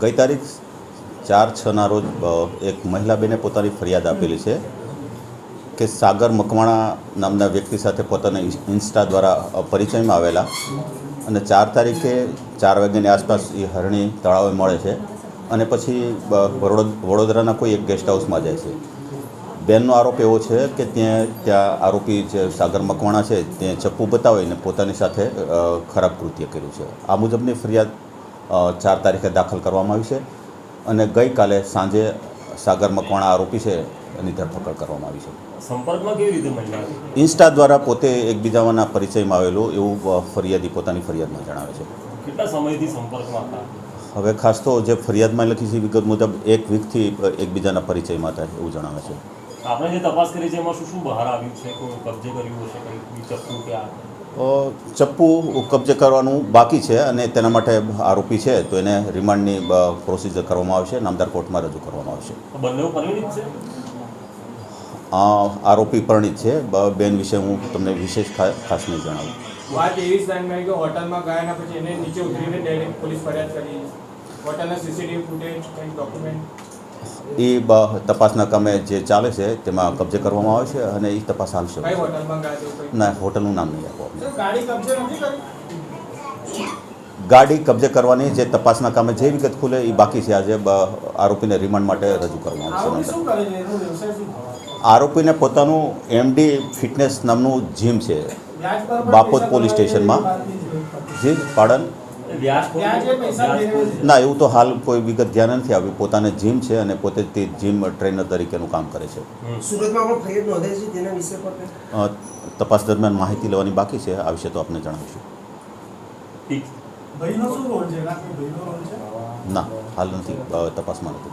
ગઈ તારીખ ચાર છના રોજ એક મહિલા બેને પોતાની ફરિયાદ આપેલી છે કે સાગર મકવાણા નામના વ્યક્તિ સાથે પોતાના ઇન્સ્ટા દ્વારા પરિચયમાં આવેલા અને ચાર તારીખે ચાર વાગ્યાની આસપાસ એ હરણી તળાવે મળે છે અને પછી વડોદરાના કોઈ એક ગેસ્ટ હાઉસમાં જાય છે. બેનનો આરોપ એવો છે કે ત્યાં ત્યાં આરોપી જે સાગર મકવાણા છે ત્યાં ચપ્પુ બતાવીને પોતાની સાથે ખરાબ કૃત્ય કર્યું છે. આ મુજબની ફરિયાદ ચાર તારીખે દાખલ કરવામાં આવી છે અને ગઈકાલે સાંજે સાગર મકવાણા આરોપી છે એની ધરપકડ કરવામાં આવી છે. સંપર્કમાં કેવી રીતે ઇન્સ્ટા દ્વારા પોતે એકબીજાના પરિચયમાં આવેલું એવું ફરિયાદી પોતાની ફરિયાદમાં જણાવે છે. કેટલા સમયથી સંપર્કમાં હતા? હવે ખાસ તો જે ફરિયાદમાં લખી છે વિગત મુજબ એક વીકથી એકબીજાના પરિચયમાં હતા એવું જણાવે છે. આપણે જે તપાસ કરી છે એમાં શું શું બહાર આવ્યું છે? કોઈ કબજે કર્યું હશે કંઈ ચપ્પુ કે આ ચપ્પુ કબજે કરવાનું બાકી છે અને તેના માટે આરોપી છે તો એને રિમાન્ડની પ્રોસિજર કરવામાં આવશે નામદાર કોર્ટમાં રજૂ કરવામાં આવશે. તો બંને પરિણિત છે? આ આરોપી પરણિત છે. બેન વિશે હું તમને વિશેષ ખાસ નહીં જણાવું. વાત એવી જ કે હોટલમાં ગયા પછી એને નીચે ઉતરીને ડાયરેક્ટ પોલીસ ફરિયાદ કરી. હોટલના સીસીટીવી ફૂટેજ કંઈક ડોક્યુમેન્ટ એ તપાસના કામે જે ચાલે છે તેમાં કબજે કરવામાં આવે છે અને એ તપાસ હાલશે ના હોટલનું નામ નહીં આપો ગાડી કબજે કરવાની જે તપાસના કામે જે વિગત ખુલે એ બાકી છે આજે આરોપીને રિમાન્ડ માટે રજૂ કરવામાં આવશે. આરોપીને પોતાનું એમડી ફિટનેસ નામનું જીમ છે. બાપોદ પોલીસ સ્ટેશનમાં. જીમ જી પાડન. ના એવું તો હાલ કોઈ વિગત ધ્યાન નથી આવ્યું. પોતાને જીમ છે અને પોતે તે જીમ ટ્રેનર તરીકેનું કામ કરે છે. સુરતમાં ફરિયાદ નોંધાઈ છે તેના વિશે પર તપાસ દરમિયાન માહિતી લેવાની બાકી છે. આ વિશે તો આપને જણાવીશું. ના હાલ નથી. તપાસમાં નથી.